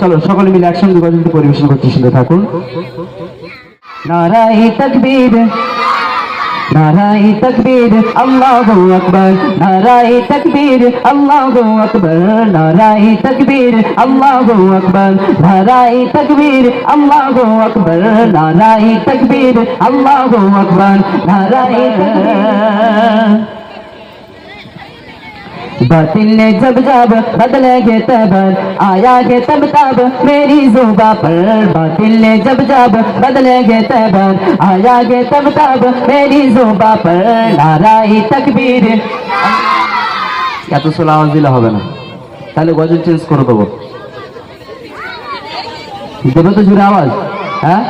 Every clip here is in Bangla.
চলো, সকলে মিলে একসঙ্গে গজলটি পরিবেশন করতে শুনতে থাকুন। নারাই তকবীর নারাই তকবীর, আল্লাহু আকবার নারাই তকবীর, আল্লাহু আকবার নারাই তকবীর, আল্লাহু তকবীর আল্লাহু তকবীর আল্লাহু তকবীর। باطل نے جب جب بدل گے تب، آیا گے تب تب میری زباں پر۔ باطل نے جب جب بدل گے تب، آیا گے تب تب میری زباں پر۔ نارائی تکبیر۔ এত সোলা আওয়াজ দিলে হবে না তাহলে গজল চেঞ্জ করে দেবো দেবে তো জোরে আওয়াজ হ্যাঁ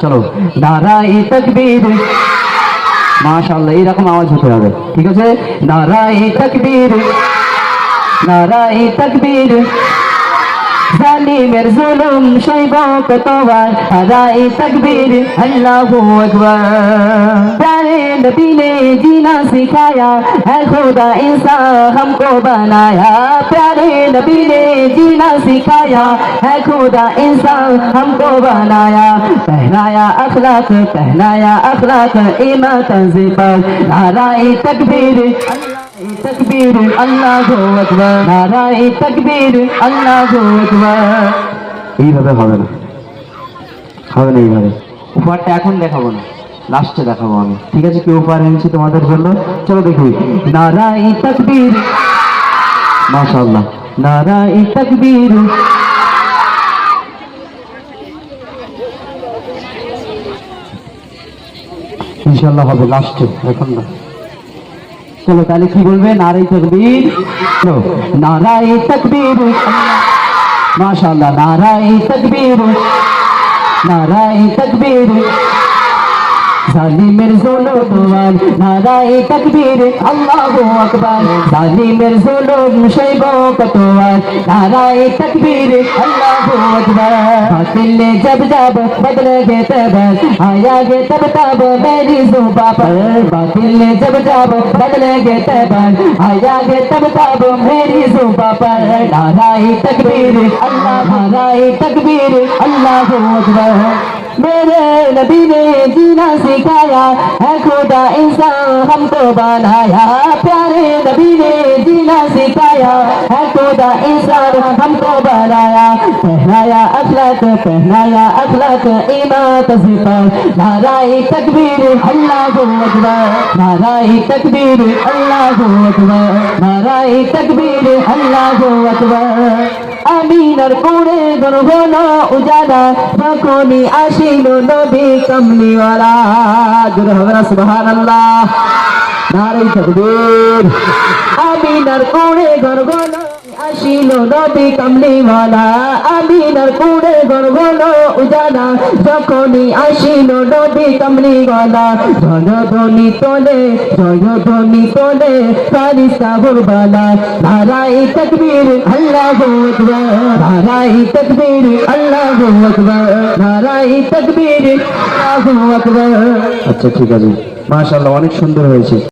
চলো نارائی تکبیر۔ মাশাআল্লাহ এইরকম আওয়াজ হতে হবে। ঠিক আছে? নারাই তকবীর নারাই তকবীর। জালিমের জুলুম সইব কতবার নারাই তকবীর আল্লাহু আকবার प्यारे नबी ने जीना सिखाया है खुदा इंसान हमको बनाया प्यारे नबी ने जीना सिखाया है खुदा इंसान हमको बनाया पहनाया अखलाक पहनाया अखलाक ईमान तंजीफर नाराई तकबीर তকবীর, আল্লাহু আকবার। তকবীর, আল্লাহু এইভাবে হবে না। হবে না এইভাবে। উপহারটা এখন দেখাবো না। লাস্টে দেখাবো আমি। ঠিক আছে কেউ উপহার এনেছি তোমাদের জন্য? চলো দেখি। নারায়ে তকবীর। মাশাআল্লাহ। নারায়ে তকবীর। ইনশাআল্লাহ হবে লাস্টে এখন না। চলো তাহলে কি বলবে নারাই তকবীর। চলো, নারাই তকবীর। মাশাআল্লাহ নারাই তকবীর। নারাই তকবীর। ظالمر ظلم وان نعرہ تکبیر، اللہ اکبر. ظالمر ظلم شیبو کتوان نعرہ تکبیر، اللہ اکبر. باطل نے جب جب بدل گے تب، آیا گے تب تب میری زبا پر. باطل نے جب جب بدل گے تب، آیا گے تب تب میری زبا پر. نعرہ تکبیر، اللہ، نعرہ تکبیر، اللہ اکبر. मेरे नबी ने जीना सिखाया है खुदा इंसान हमको बनाया प्यारे नबी ने जीना सिखाया है खुदा इंसान हमको बनाया पहनाया अखलाक पहनाया अखलाक ईमान तस्वीर नाराई तकबीर अल्लाह अकबर नाराई तकबीर अल्लाह अकबर नाराई तकबीर अल्लाह अकबर কোড়ে গর্ভন উজালা তখনই আসিল নবী কমলিওয়ালা। জোরে হবে না, সুবহানাল্লাহ। নারী তকবীর। আমিনার কোড়ে গর্ভন আসিল নবী কমলিওয়ালা, আমিনার কোড়ে গর্ভন উজালা। যখনই আসিল নবী কমলিওয়ালা জয়ধ্বনি তোলে জয়ধ্বনি তোলে, ফারিস্তা ভুরবালা নারাই তকবীর, আল্লাহু আকবার তকবীর, আল্লাহু আকবার তকবীর আচ্ছা ঠিক আছে। মাশাআল্লাহ, অনেক সুন্দর হয়েছে।